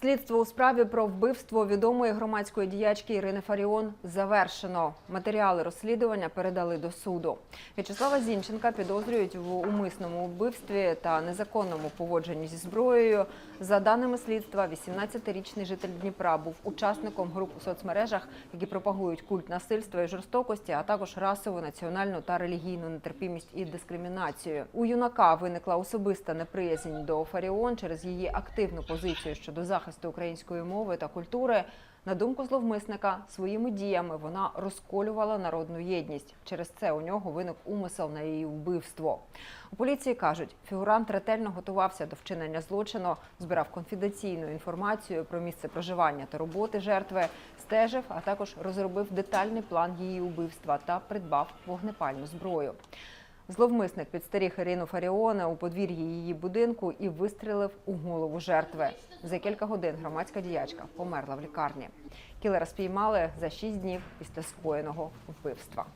Слідство у справі про вбивство відомої громадської діячки Ірини Фаріон завершено. Матеріали розслідування передали до суду. В'ячеслава Зінченка підозрюють в умисному вбивстві та незаконному поводженні зі зброєю. За даними слідства, 18-річний житель Дніпра був учасником груп у соцмережах, які пропагують культ насильства і жорстокості, а також расову, національну та релігійну нетерпімість і дискримінацію. У юнака виникла особиста неприязнь до Фаріон через її активну позицію щодо захисту української мови та культури. На думку зловмисника, своїми діями вона розколювала народну єдність. Через це у нього виник умисел на її вбивство. У поліції кажуть, фігурант ретельно готувався до вчинення злочину, збирав конфіденційну інформацію про місце проживання та роботи жертви, стежив, а також розробив детальний план її убивства та придбав вогнепальну зброю. Зловмисник підстеріг Ірину Фаріона у подвір'ї її будинку і вистрілив у голову жертви. За кілька годин громадська діячка померла в лікарні. Кілера спіймали за шість днів після скоєного вбивства.